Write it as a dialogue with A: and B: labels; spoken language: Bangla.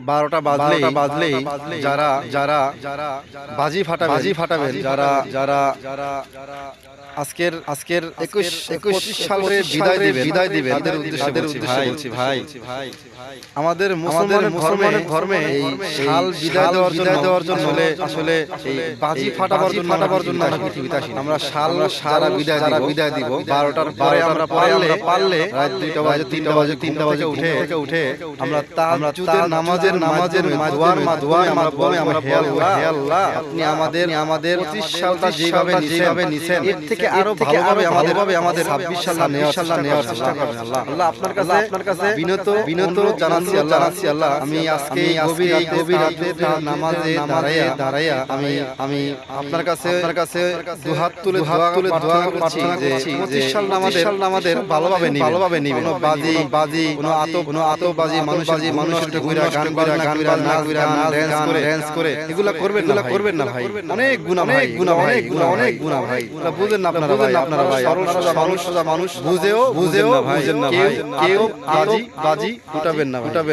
A: বারোটা বাজলে বাজলেই যারা যারা যারা বাজি ফাটা বাজি ফাটাবেন যারা যারা যারা আজকের আজকের একুশ একুশ সালে বিদায় দিবে বিদায় দিবে তাদের উদ্দেশ্যে বলছি ভাই ভাই। আমাদের মুসলমানের ধর্মে ধর্মে এই শাল বিদায় দেওয়ার জন্য দেওয়ার জন্য আসলে আসলে এই বাজি ফাটাবার জন্য ফাটাবার জন্য আমরা পৃথিবীতে আসি। আমরা শাল সারা বিদায় যারা বিদায় দিব বারোটার পরে আমরা পারলে পারলে রাত দুইটা বাজে তিনটা বাজে তিনটা বাজে উঠে থেকে উঠে আমরা তাহাজ্জুদের নামাজের নামাজের দোয়ার মাধ্যমে আমরা বলে আমরা হে আল্লাহ হে আল্লাহ আপনি আমাদের আমাদের 25 সালটা যেভাবে যেভাবে নিছেন এর থেকে আরও ভালোভাবে আমাদের ভাবে আমাদের 26 সাল নেওয়ার চেষ্টা করবেন আল্লাহ। আল্লাহ। আপনার কাছে আপনার কাছে বিনত বিনত জানাচ্ছি আল্লাহ জানাচ্ছি আল্লাহ আমি আজকে গভীর গভীর রাতে নামাজে দাঁড়াইয়া দাঁড়াইয়া আমি আমি আপনার কাছে আপনার কাছে দুহাত তুলে দোয়া তুলে দোয়া করছি যে 25 সাল আমাদের আমাদের ভালোভাবে নিবেন ভালোভাবে কোনো বাজি বাজি কোনো আতো কোনো আতবাজি মানুষ বাজি একটু ঘুরা গান বাজনা গান নাচ ঘুরা ড্যান্স করে ড্যান্স করে এগুলা করবেন না করবেন না ভাই অনেক গুনাহ অনেক গুনাহ অনেক গুনাহ অনেক গুনাহ ভাই। বুঝেন না আপনারা ভাই আপনারা ভাই সরল সোজা মানুষ সোজা মানুষ বুঝেও বুঝেও বুঝেন না ভাই। কেউ কেউ বাজি বাজি উঠাবেন না উঠাবেন